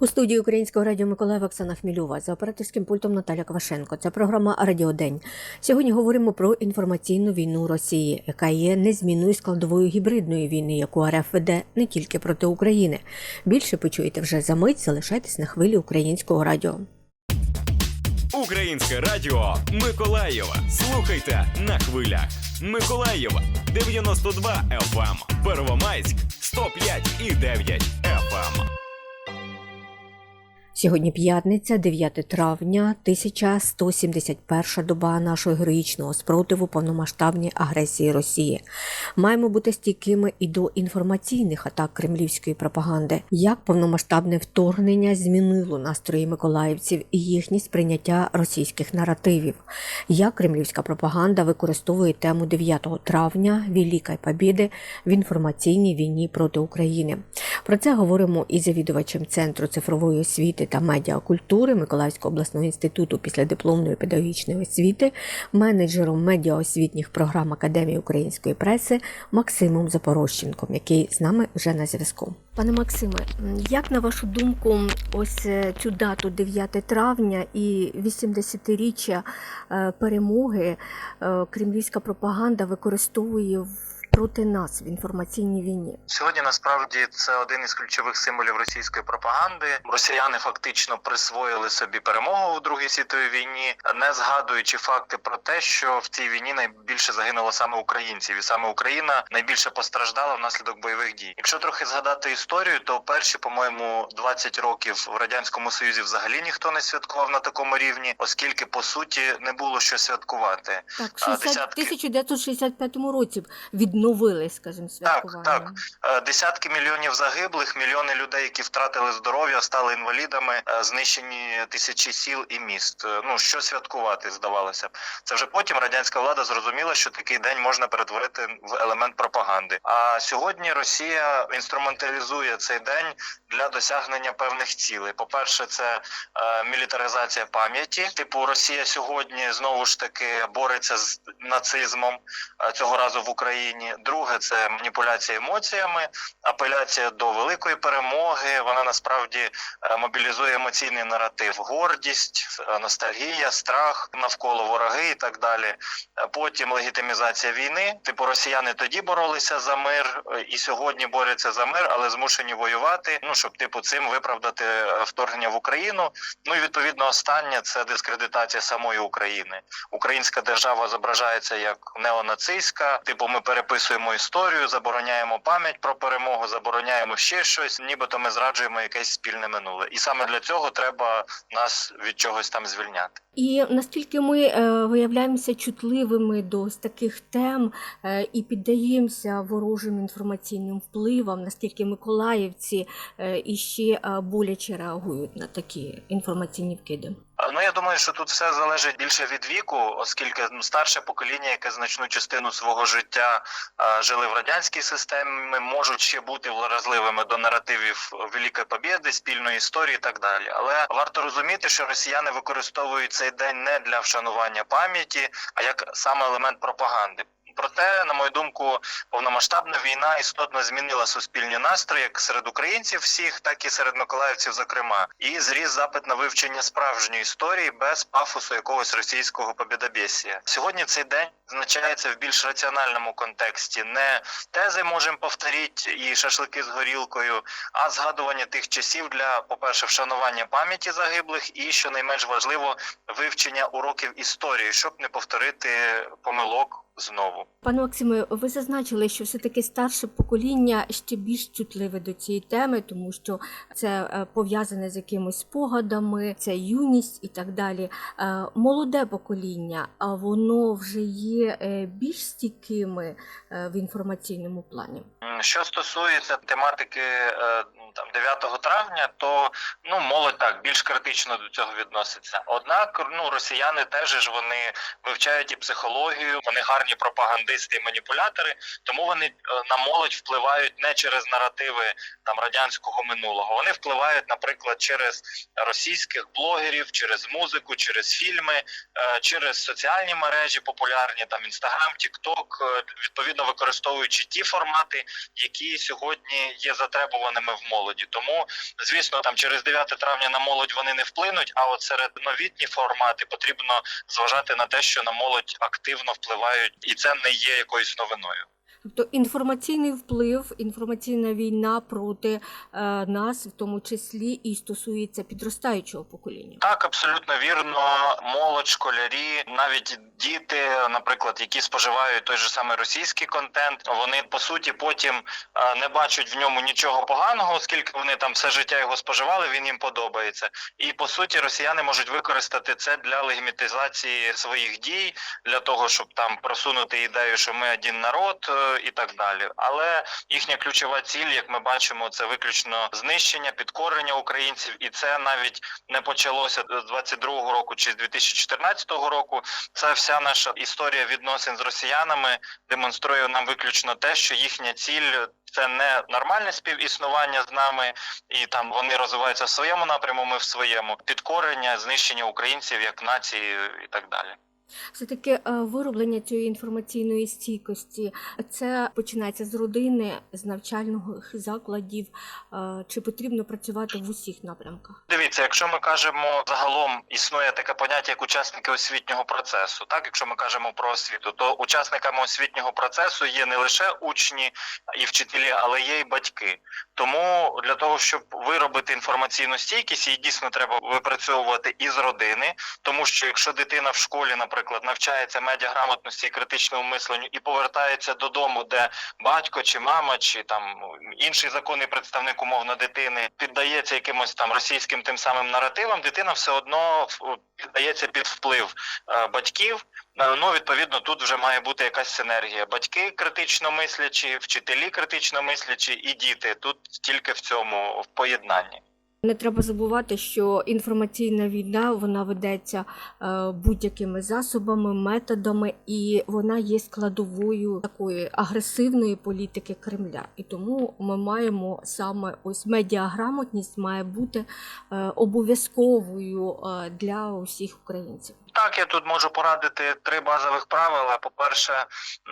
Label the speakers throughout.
Speaker 1: У студії Українського радіо Миколаїв Оксана Хмільова за операторським пультом Наталя Квашенко. Це програма Радіодень. Сьогодні говоримо про інформаційну війну Росії, яка є незмінною складовою гібридної війни, яку РФ веде не тільки проти України. Більше почуєте вже за мить. Залишайтесь на хвилі українського радіо.
Speaker 2: Українське радіо Миколаєва. Слухайте на хвилях. Миколаєва 92 FM. Первомайськ 105 і 9 FM.
Speaker 1: Сьогодні п'ятниця, 9 травня, 1171 доба нашого героїчного спротиву повномасштабній агресії Росії. Маємо бути стійкими і до інформаційних атак кремлівської пропаганди. Як повномасштабне вторгнення змінило настрої миколаївців і їхні сприйняття російських наративів? Як кремлівська пропаганда використовує тему 9 травня Великої Побєди в інформаційній війні проти України? Про це говоримо із завідувачем Центру цифрової освіти та медіакультури Миколаївського обласного інституту післядипломної педагогічної освіти, менеджером медіаосвітніх програм Академії української преси Максимом Запорожченком, який з нами вже на зв'язку. Пане Максиме, як на вашу думку, ось е, цю дату 9 травня і 80-річчя е, перемоги е, кремлівська пропаганда використовує в- проти нас в інформаційній війні?
Speaker 3: Сьогодні насправді це один із ключових символів російської пропаганди. Росіяни фактично присвоїли собі перемогу у Другій світовій війні, не згадуючи факти про те, що в цій війні найбільше загинуло саме українців, і саме Україна найбільше постраждала внаслідок бойових дій. Якщо трохи згадати історію, то перші, по-моєму, 20 років в радянському союзі взагалі ніхто не святкував на такому рівні, оскільки по суті не було що святкувати.
Speaker 1: Так,
Speaker 3: А,
Speaker 1: 60,
Speaker 3: десятки.
Speaker 1: 1965 році відновили, скажімо, святкування.
Speaker 3: так. Е, Десятки мільйонів загиблих, мільйони людей, які втратили здоров'я, стали інвалідами, е, знищені тисячі сіл і міст. Е, Ну що святкувати, здавалося б. Це вже потім радянська влада зрозуміла, що такий день можна перетворити в елемент пропаганди. А сьогодні Росія інструменталізує цей день для досягнення певних цілей. По перше, це мілітаризація пам'яті. Типу, Росія сьогодні знову ж таки бореться з нацизмом цього разу в Україні. Друге це маніпуляція емоціями, апеляція до великої перемоги. Вона насправді е, мобілізує емоційний наратив, гордість, ностальгія, страх навколо вороги і так далі. Е, Потім легітимізація війни. Типу росіяни тоді боролися за мир е, і сьогодні борються за мир, але змушені воювати. Ну щоб типу цим виправдати вторгнення в Україну. Ну і відповідно останнє це дискредитація самої України. Українська держава зображається як неонацистська. Типу, ми переписуємо історію, забороняємо пам'ять про перемогу, забороняємо ще щось, нібито ми зраджуємо якесь спільне минуле. І саме для цього треба нас від чогось там звільняти.
Speaker 1: І наскільки ми е, виявляємося чутливими до таких тем е, і піддаємося ворожим інформаційним впливам, наскільки миколаївці е, іще е, боляче реагують на такі інформаційні вкиди?
Speaker 3: А, Ну я думаю, що тут все залежить більше від віку, оскільки старше покоління, яке значну частину свого життя а, жили в радянській системі, можуть ще бути вразливими до наративів Великої Побєди, спільної історії і так далі. Але варто розуміти, що росіяни використовують цей день не для вшанування пам'яті, а як саме елемент пропаганди. Проте, на мою думку, повномасштабна війна істотно змінила суспільні настрої як серед українців всіх, так і серед миколаївців, зокрема, і зріс запит на вивчення справжньої історії без пафосу якогось російського побєдобєсія. Сьогодні цей день значається в більш раціональному контексті. Не тези можемо повторити і шашлики з горілкою, а згадування тих часів для, по-перше, вшанування пам'яті загиблих, і що найменш важливо, вивчення уроків історії, щоб не повторити помилок знову.
Speaker 1: Пане Максиме, ви зазначили, що все-таки старше покоління ще більш чутливе до цієї теми, тому що це е, пов'язане з якимись спогадами, це юність і так далі. Е, Молоде покоління, а воно вже є е, більш стійкими в інформаційному плані.
Speaker 3: Що стосується тематики там 9 травня, то ну молодь так більш критично до цього відноситься. Однак, ну росіяни теж ж вони вивчають і психологію, вони гарні пропагандисти і маніпулятори, тому вони е, на молодь впливають не через наративи там радянського минулого. Вони впливають, наприклад, через російських блогерів, через музику, через фільми, е, через соціальні мережі популярні, там інстаграм, тікток, відповідно використовуючи ті формати, які сьогодні є затребуваними в молоді. Тому, звісно, там через 9 травня на молодь вони не вплинуть. А от серед новітні формати потрібно зважати на те, що на молодь активно впливають, і це не є якоюсь новиною.
Speaker 1: Тобто інформаційний вплив, інформаційна війна проти е, нас, в тому числі, і стосується підростаючого покоління.
Speaker 3: Так, абсолютно вірно. Молодь, школярі, навіть діти, наприклад, які споживають той же самий російський контент, вони по суті потім е, не бачать в ньому нічого поганого, оскільки вони там все життя його споживали, він їм подобається. І по суті, росіяни можуть використати це для легімітизації своїх дій, для того, щоб там просунути ідею, що ми один народ е, і так далі. Але їхня ключова ціль, як ми бачимо, це виключно знищення, підкорення українців, і це навіть не почалося з 22-го року чи з 2014 року. Це вся наша історія відносин з росіянами демонструє нам виключно те, що їхня ціль це не нормальне співіснування з нами, і там вони розвиваються в своєму напряму, ми в своєму підкорення, знищення українців як нації і так далі.
Speaker 1: Все таки е, вироблення цієї інформаційної стійкості це починається з родини, з навчальних закладів. Е, Чи потрібно працювати в усіх напрямках?
Speaker 3: Дивіться, якщо ми кажемо загалом існує таке поняття як учасники освітнього процесу. Так, якщо ми кажемо про освіту, то учасниками освітнього процесу є не лише учні і вчителі, але є й батьки. Тому для того, щоб виробити інформаційну стійкість, її дійсно треба випрацьовувати із родини, тому що якщо дитина в школі, наприклад, навчається медіаграмотності і критичному мисленню і повертається додому, де батько чи мама, чи там інший законний представник умовно дитини піддається якимось там російським тим самим наративам, дитина все одно піддається під вплив е, батьків. Е, Ну, відповідно, тут вже має бути якась синергія. Батьки критично мислячі, вчителі критично мислячі і діти. Тут тільки в цьому в поєднанні.
Speaker 1: Не треба забувати, що інформаційна війна вона ведеться е, будь-якими засобами, методами, і вона є складовою такої агресивної політики Кремля. І тому ми маємо саме ось медіаграмотність має бути е, обов'язковою е, для усіх українців.
Speaker 3: Так, я тут можу порадити три базових правила. По-перше,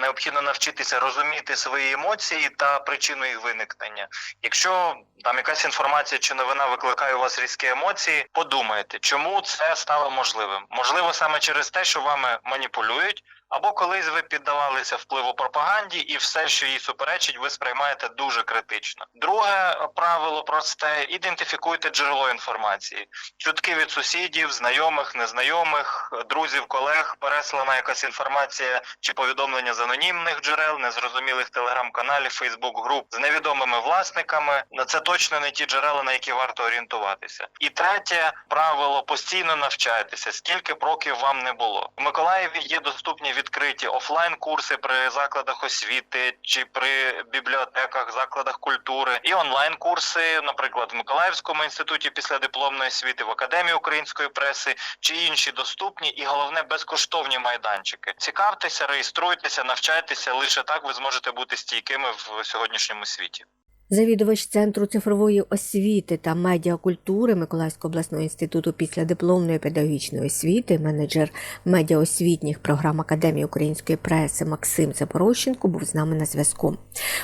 Speaker 3: необхідно навчитися розуміти свої емоції та причину їх виникнення. Якщо там якась інформація чи новина викликає у вас різкі емоції, подумайте, чому це стало можливим. Можливо, саме через те, що вами маніпулюють. Або колись ви піддавалися впливу пропаганді, і все, що їй суперечить, ви сприймаєте дуже критично. Друге правило просте: ідентифікуйте джерело інформації. Чутки від сусідів, знайомих, незнайомих, друзів, колег, переслана якась інформація чи повідомлення з анонімних джерел, незрозумілих телеграм-каналів, Фейсбук-груп з невідомими власниками. Це точно не ті джерела, на які варто орієнтуватися. І третє правило постійно навчайтеся, скільки б років вам не було. У Миколаєві є доступні відкриті офлайн курси при закладах освіти чи при бібліотеках, закладах культури, і онлайн курси, наприклад, в Миколаївському інституті післядипломної освіти, в академії української преси чи інші доступні і головне безкоштовні майданчики. Цікавтеся, реєструйтеся, навчайтеся. Лише так ви зможете бути стійкими в сьогоднішньому світі.
Speaker 1: Завідувач Центру цифрової освіти та медіакультури Миколаївського обласного інституту післядипломної педагогічної освіти, менеджер медіаосвітніх програм Академії української преси Максим Запорощенко був з нами на зв'язку.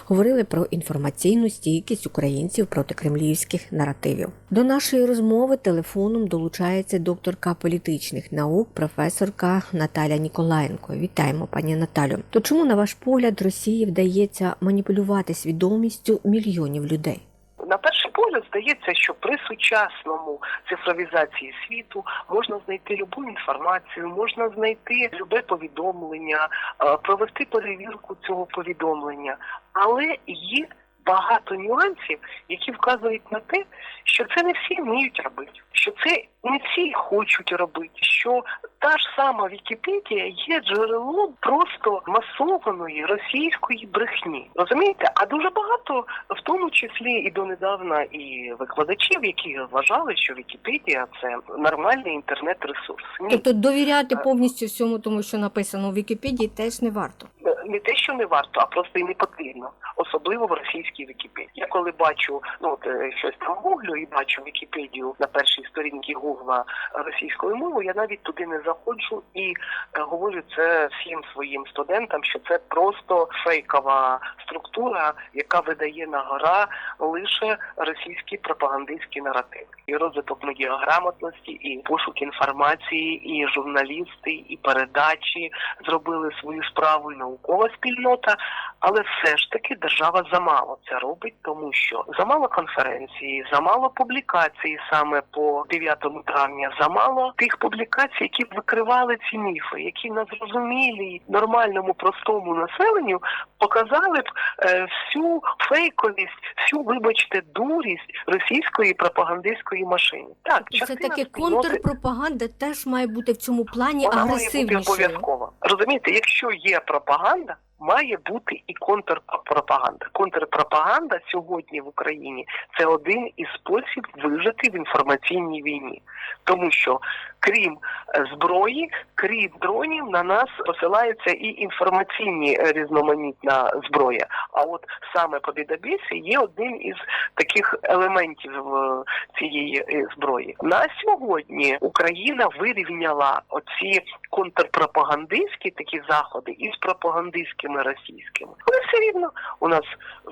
Speaker 1: Говорили про інформаційну стійкість українців проти кремлівських наративів. До нашої розмови телефоном долучається докторка політичних наук, професорка Наталя Ніколаєнко. Вітаємо, пані Наталю. То чому, на ваш погляд, Росії вдається маніпулювати свідомістю мільйонів людей?
Speaker 4: На перший погляд здається, що при сучасному цифровізації світу можна знайти любу інформацію, можна знайти любе повідомлення, е, провести перевірку цього повідомлення, але є багато нюансів, які вказують на те, що це не всі вміють робити, що це не всі хочуть робити, що та ж сама Вікіпедія є джерелом просто масованої російської брехні. Розумієте? А дуже багато, в тому числі і донедавна, і викладачів, які вважали, що Вікіпедія це нормальний інтернет-ресурс. Ні.
Speaker 1: Тобто довіряти повністю всьому тому, що написано у Вікіпедії, теж не варто.
Speaker 4: не те, що не варто, а просто і не потрібно, особливо в російській Вікіпедії. Я коли бачу ну от, е, щось там гуглю і бачу Вікіпедію на першій сторінці гугла російською мовою, я навіть туди не заходжу і е, говорю це всім своїм студентам, що це просто фейкова структура, яка видає на гора лише російські пропагандистські наративи. І розвиток медіаграмотності, і пошук інформації, і журналісти, і передачі зробили свою справу, і наукова спільнота. Але все ж таки держава замало це робить, тому що замало конференції, замало публікацій саме по 9 травня, замало тих публікацій, які б викривали ці міфи, які на зрозумілій нормальному простому населенню показали б е, всю фейковість, всю, вибачте, дурість російської пропагандистської машини. Так,
Speaker 1: Це таки контрпропаганда теж має бути в цьому плані
Speaker 4: вона має бути обов'язкова. Розумієте, якщо є пропаганда, має бути і контрпропаганда. Контрпропаганда сьогодні в Україні це один із спосіб вижити в інформаційній війні, тому що крім е, зброї, крім дронів, на нас посилаються і інформаційні е, різноманітна зброя. А от саме побідобєсі є одним із таких елементів е, цієї зброї. На сьогодні Україна вирівняла оці контрпропагандистські такі заходи із пропагандистськими російськими. Але все рівно у нас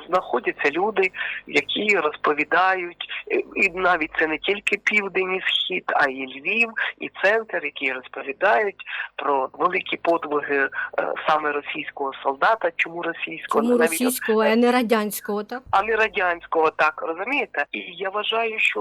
Speaker 4: знаходяться люди, які розповідають, і навіть це не тільки південь і схід, а й Львів, і центр, які розповідають про великі подвиги е, саме російського солдата. Чому російського
Speaker 1: Чому
Speaker 4: Навіть
Speaker 1: російського, а не радянського, так?
Speaker 4: а не радянського, так розумієте? І я вважаю, що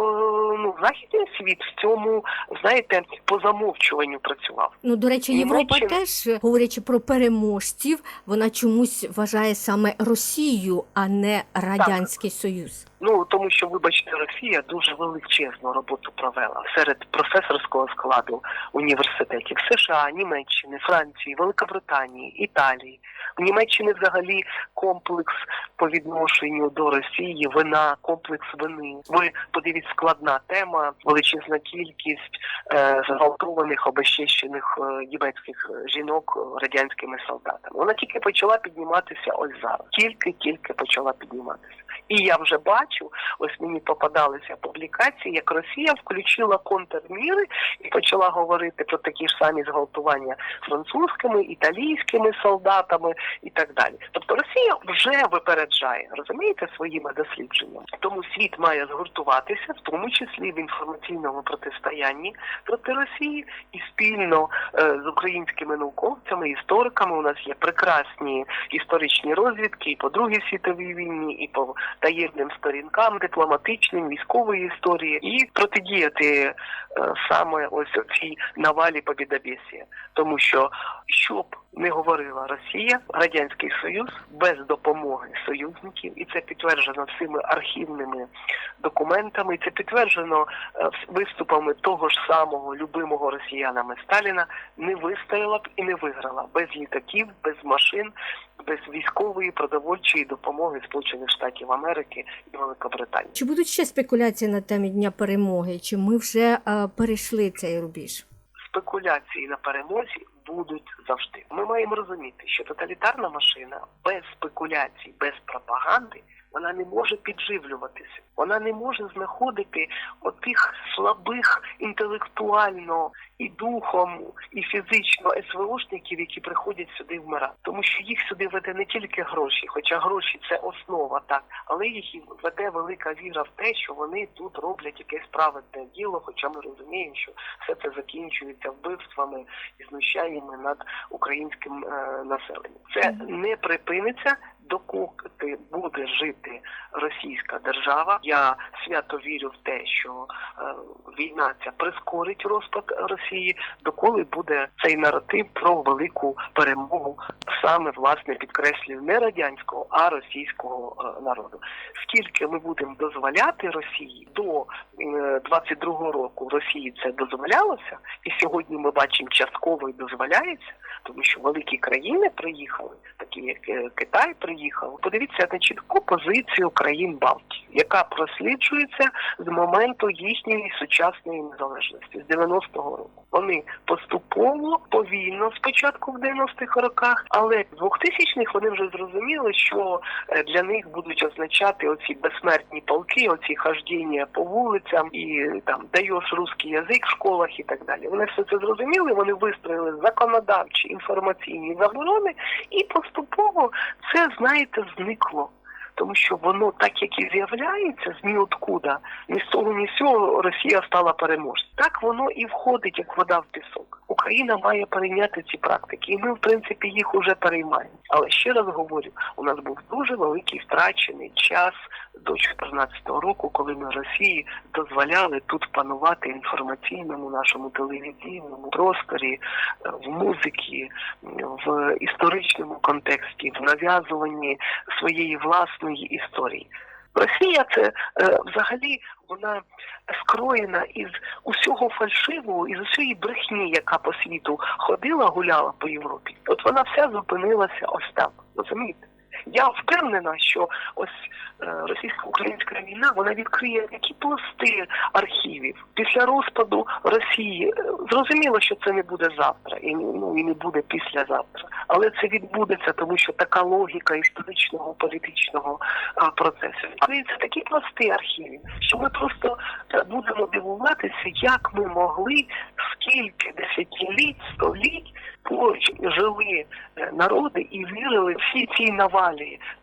Speaker 4: ну західний світ в цьому знаєте по замовчуванню працював.
Speaker 1: Ну, до речі, Європа
Speaker 4: Німеччина-
Speaker 1: теж, говорячи про переможців, вона чомусь вважає саме Росію, а не Радянський Союз.
Speaker 4: Ну тому що, вибачте, Росія дуже величезну роботу провела серед професорського складу університетів США, Німеччини, Франції, Великобританії, Італії. В Німеччині взагалі комплекс по відношенню до Росії, вина, комплекс вини. Ви подивіться, складна тема, величезна кількість е, зґвалтованих, обещещених е, німецьких жінок радянськими солдатами. Вона тільки почала підніматися ось зараз. Тільки-тільки почала підніматися. І я вже бачу, ось мені попадалися публікації, як Росія включила контрміри і почала говорити про такі ж самі зґвалтування французькими, італійськими солдатами і так далі. Тобто Росія вже випереджає, розумієте, своїми дослідженнями. Тому світ має згуртуватися, в тому числі в інформаційному протистоянні проти Росії, і спільно е, з українськими науковцями, істориками у нас є прекрасні історичні розвідки і по Другій світовій війні, і по таємним сторінкам, дипломатичним, військової історії, і протидіяти е, саме ось цій навалі побідобєсія. Тому що що б не говорила Росія, радянський Союз без допомоги союзників, і це підтверджено всіми архівними документами. і Це підтверджено е, виступами того ж самого любимого росіянами Сталіна. Не вистояла б і не виграла без літаків, без машин, без військової продовольчої допомоги Сполучених Штатів Америки і Великобританії.
Speaker 1: Чи будуть ще спекуляції на темі Дня перемоги? Чи ми вже е, перейшли цей рубіж?
Speaker 4: спекуляції на перемозі будуть завжди. Ми маємо розуміти, що тоталітарна машина без спекуляцій, без пропаганди. Вона не може підживлюватися, вона не може знаходити отих слабих інтелектуально і духом, і фізично СВОшників, які приходять сюди вмирати. Тому що їх сюди веде не тільки гроші, хоча гроші це основа, так, але їх веде велика віра в те, що вони тут роблять якесь праведне діло, хоча ми розуміємо, що все це закінчується вбивствами і знущаннями над українським е, населенням. Це не припиниться. Докоти буде жити російська держава, я свято вірю в те, що е, війна ця прискорить розпад Росії, доколи буде цей наратив про велику перемогу, саме власне підкреслюю не радянського, а російського е, народу. Скільки ми будемо дозволяти Росії до е, 22-го року Росії це дозволялося, і сьогодні ми бачимо частково і дозволяється, тому що великі країни приїхали, так такий як е, Китай приїхав, подивіться на чітку позицію країн Балтії, яка просліджується з моменту їхньої сучасної незалежності з 90-го року. Вони поступово, повільно, спочатку в 90-х роках, але в 2000-х вони вже зрозуміли, що е, для них будуть означати оці безсмертні полки, оці хождіння по вулицям і там даєш русський язик в школах і так далі. Вони все це зрозуміли. Вони вистроїли законодавчі інформаційні заборони, і поступово це знаєте зникло. Тому що воно так як і з'являється з ніоткуда, ні з того, ні з цього Росія стала переможцем. Так воно і входить як вода в пісок. Україна має перейняти ці практики, і ми, в принципі, їх уже переймаємо. Але ще раз говорю, у нас був дуже великий втрачений час до 2014 року, коли ми Росії дозволяли тут панувати інформаційному нашому телевізійному просторі, е, в музиці, в історичному контексті, в нав'язуванні своєї власної історії. Росія це е, взагалі вона скроєна із усього фальшивого, із усієї брехні, яка по світу ходила, гуляла по Європі. От вона вся зупинилася ось там. Розумієте? Я впевнена, що ось е, російсько-українська війна вона відкриє такі пласти архівів після розпаду Росії. Е, Зрозуміло, що це не буде завтра, і ну і не буде післязавтра, але це відбудеться, тому що така логіка історичного політичного е, процесу. Відкриються такі пласти архівів, що ми просто будемо дивуватися, як ми могли скільки десятиліть, століть поруч жили народи і вірили всі ці навалі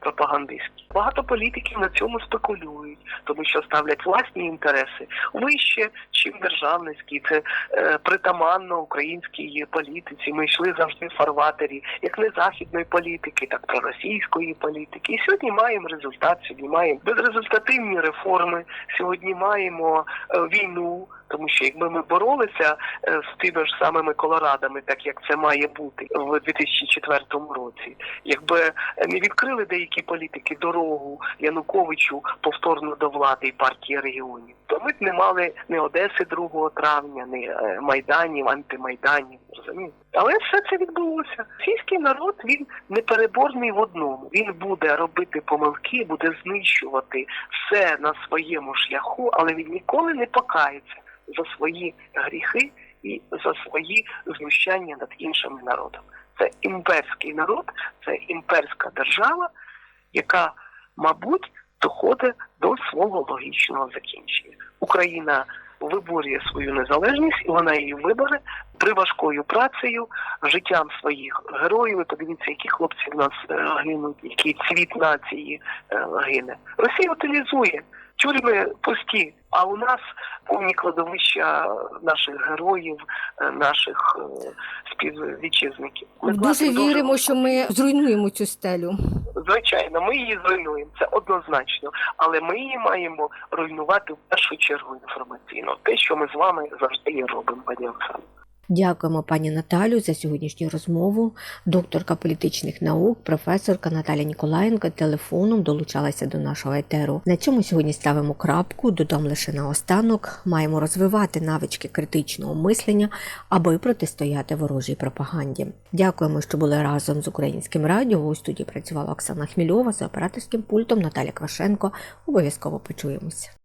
Speaker 4: пропагандистські. Багато політиків на цьому спекулюють, тому що ставлять власні інтереси вище, чим державницькі. Це е, притаманно українській політиці. Ми йшли завжди в фарватері, як не західної політики, так і російської політики. І сьогодні маємо результат. Сьогодні маємо безрезультативні реформи. Сьогодні маємо е, війну. Тому що якби ми боролися е, з тими ж самими колорадами, так як це має бути в 2004 році, якби не відкрили деякі політики дорогу Януковичу повторно до влади і партії регіонів, то ми б не мали ні Одеси 2 травня, ні е, майданів, антимайданів. Розумієте? Але все це відбулося. Російський народ він непереборний в одному. Він буде робити помилки, буде знищувати все на своєму шляху, але він ніколи не покається за свої гріхи і за свої знущання над іншими народами. Це імперський народ, це імперська держава, яка, мабуть, доходить до свого логічного закінчення. Україна виборює свою незалежність, і вона її вибере приважкою працею, життям своїх героїв. Подивіться, які хлопці в нас е, гинуть, який цвіт нації е, гине. Росія утилізує тюрми пусті, а у нас повні кладовища наших героїв, е, наших е, співвітчизників. Ми
Speaker 1: Дуже віримо, що ми зруйнуємо цю стелю.
Speaker 4: Звичайно, ми її зруйнуємо, це однозначно, але ми її маємо руйнувати в першу чергу інформаційно. Те, що ми з вами завжди робимо, пані Оксана.
Speaker 1: Дякуємо пані Наталю за сьогоднішню розмову. Докторка політичних наук, професорка Наталя Ніколаєнка телефоном долучалася до нашого етеру. На цьому сьогодні ставимо крапку. Додам лише наостанок. Маємо розвивати навички критичного мислення, аби протистояти ворожій пропаганді. Дякуємо, що були разом з українським радіо. У студії працювала Оксана Хмільова за операторським пультом Наталя Квашенко. Обов'язково почуємося.